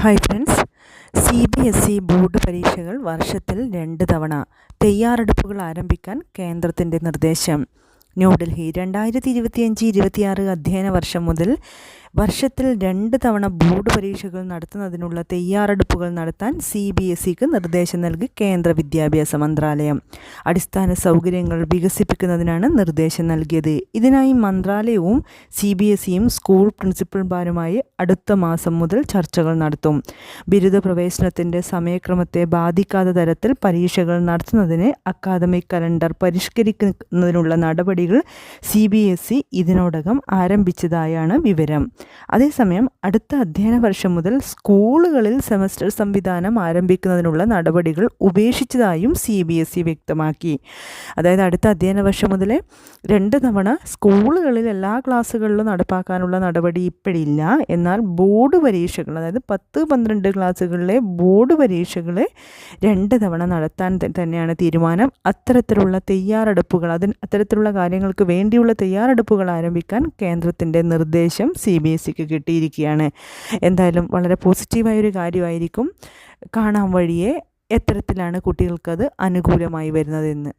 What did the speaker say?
Hi friends C B S E board പരീക്ഷകൾ വർഷത്തിൽ രണ്ട് തവണ തയ്യാറെടുപ്പുകൾ ആരംഭിക്കാൻ കേന്ദ്രത്തിന്റെ നിർദ്ദേശം. ന്യൂഡൽഹി രണ്ടായിരത്തി ഇരുപത്തിയഞ്ച് ഇരുപത്തിയാറ് അധ്യയന വർഷം മുതൽ വർഷത്തിൽ രണ്ട് തവണ ബോർഡ് പരീക്ഷകൾ നടത്തുന്നതിനുള്ള തയ്യാറെടുപ്പുകൾ നടത്താൻ സി ബി എസ് ഇക്ക് നിർദ്ദേശം നൽകി കേന്ദ്ര വിദ്യാഭ്യാസ മന്ത്രാലയം. അടിസ്ഥാന സൗകര്യങ്ങൾ വികസിപ്പിക്കുന്നതിനാണ് നിർദ്ദേശം നൽകിയത്. ഇതിനായി മന്ത്രാലയവും സി ബി എസ് ഇയും സ്കൂൾ പ്രിൻസിപ്പൽമാരുമായി അടുത്ത മാസം മുതൽ ചർച്ചകൾ നടത്തും. ബിരുദ പ്രവേശനത്തിന്റെ സമയക്രമത്തെ ബാധിക്കാത്ത തരത്തിൽ പരീക്ഷകൾ നടത്തുന്നതിന് അക്കാദമിക് കലണ്ടർ പരിഷ്കരിക്കുന്നതിനുള്ള നടപടികൾ സി ബി എസ് ഇ ഇതിനോടകം ആരംഭിച്ചതായാണ് വിവരം. അതേസമയം അടുത്ത അധ്യയന വർഷം മുതൽ സ്കൂളുകളിൽ സെമസ്റ്റർ സംവിധാനം ആരംഭിക്കുന്നതിനുള്ള നടപടികൾ ഉപേക്ഷിച്ചതായും സി ബി എസ് ഇ വ്യക്തമാക്കി. അതായത് അടുത്ത അധ്യയന വർഷം മുതൽ രണ്ട് തവണ സ്കൂളുകളിൽ എല്ലാ ക്ലാസ്സുകളിലും നടപ്പാക്കാനുള്ള നടപടി ഇപ്പോഴില്ല. എന്നാൽ ബോർഡ് പരീക്ഷകൾ അതായത് പത്ത് പന്ത്രണ്ട് ക്ലാസ്സുകളിലെ ബോർഡ് പരീക്ഷകളെ രണ്ട് തവണ നടത്താൻ തന്നെയാണ് തീരുമാനം. അത്തരത്തിലുള്ള തയ്യാറെടുപ്പുകൾ അതിന് അത്തരത്തിലുള്ള കാര്യങ്ങൾക്ക് വേണ്ടിയുള്ള തയ്യാറെടുപ്പുകൾ ആരംഭിക്കാൻ കേന്ദ്രത്തിന്റെ നിർദ്ദേശം സി ബി സിക്ക് കിട്ടിയിരിക്കുകയാണ്. എന്തായാലും വളരെ പോസിറ്റീവായൊരു കാര്യമായിരിക്കും കാണാൻ വഴിയെ എത്തരത്തിലാണ് കുട്ടികൾക്കത് അനുകൂലമായി വരുന്നതെന്ന്.